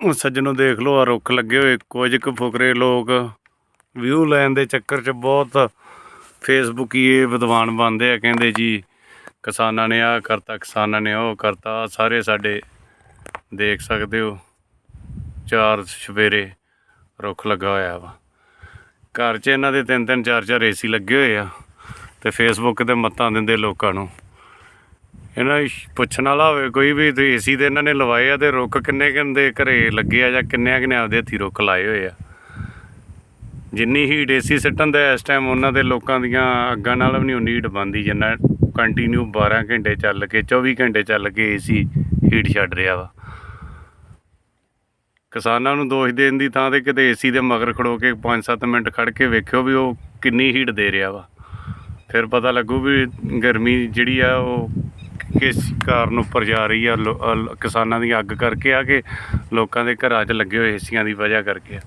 ਉਹ ਸੱਜਣੋ ਦੇਖ ਲਓ ਆ ਰੁੱਖ ਲੱਗੇ ਹੋਏ, ਕੁਝ ਕੁ ਫੁਕਰੇ ਲੋਕ ਵਿਊ ਲੈਣ ਦੇ ਚੱਕਰ 'ਚ ਬਹੁਤ ਫੇਸਬੁੱਕੀਏ ਵਿਦਵਾਨ ਬਣਦੇ ਆ, ਕਹਿੰਦੇ ਜੀ, ਕਿਸਾਨਾਂ ਨੇ ਆਹ ਕਰਤਾ, ਕਿਸਾਨਾਂ ਨੇ ਉਹ ਕਰਤਾ, ਆਹ ਸਾਰੇ ਸਾਡੇ ਦੇਖ ਸਕਦੇ ਹੋ, ਚਾਰ ਸਵੇਰੇ ਰੁੱਖ ਲੱਗਾ ਹੋਇਆ ਵਾ। ਘਰ 'ਚ ਇਹਨਾਂ ਦੇ ਤਿੰਨ ਤਿੰਨ ਚਾਰ ਚਾਰ ਏਸੀ ਲੱਗੇ ਹੋਏ ਆ ਤੇ ਫੇਸਬੁੱਕ ਤੇ ਮੱਤਾਂ ਦਿੰਦੇ ਲੋਕਾਂ ਨੂੰ। ਇਹਨਾਂ ਪੁੱਛਣ ਵਾਲਾ ਹੋਵੇ, ਕੋਈ ਵੀ ਤੇ ਏਸੀ ਦੇ ਇਹਨਾਂ ਨੇ ਲਵਾਏ ਆ ਤੇ ਰੁੱਖ ਕਿੰਨੇ ਕਿੰਨੇ ਘਰੇ ਲੱਗੇ ਆ ਜਾਂ ਕਿੰਨੇ ਕਿੰਨੇ ਆਪਦੇ ਹੱਥੀ ਰੁੱਖ ਲਾਏ ਹੋਏ ਆ? ਜਿੰਨੀ ਹੀਟ ਏਸੀ ਸਿੱਟਣ ਦਾ ਇਸ ਟਾਈਮ ਉਹਨਾਂ ਦੇ ਲੋਕਾਂ ਦੀਆਂ ਅੱਗਾਂ ਨਾਲ ਵੀ ਨਹੀਂ ਉਨੀ ਹੀਟ ਬੰਦੀ ਜਿੰਨਾ ਕੰਟੀਨਿਊ 12 ਘੰਟੇ ਚੱਲ ਕੇ 24 ਘੰਟੇ ਚੱਲ ਕੇ ਏਸੀ ਹੀਟ ਛੱਡ ਰਿਹਾ ਵਾ। ਕਿਸਾਨਾਂ ਨੂੰ ਦੋਸ਼ ਦੇਣ ਦੀ ਥਾਂ ਤੇ ਕਿਤੇ ਏਸੀ ਦੇ ਮਗਰ ਖੜੋ ਕੇ 5-7 ਮਿੰਟ ਖੜ ਕੇ ਵੇਖਿਓ ਵੀ ਉਹ ਕਿੰਨੀ ਹੀਟ ਦੇ ਰਿਹਾ ਵਾ। ਫਿਰ ਪਤਾ ਲੱਗੂ ਵੀ ਗਰਮੀ ਜਿਹੜੀ ਆ ਉਹ ਕਿਸ ਕਾਰਨ ਉੱਪਰ ਜਾ ਰਹੀ ਆ ਲੋ- ਕਿਸਾਨਾਂ ਦੀ ਅੱਗ ਕਰਕੇ ਆ ਕਿ ਲੋਕਾਂ ਦੇ ਘਰਾਂ 'ਚ ਲੱਗੇ ਹੋਏ ਏਸੀਆਂ ਦੀ ਵਜ੍ਹਾ ਕਰਕੇ। ਆ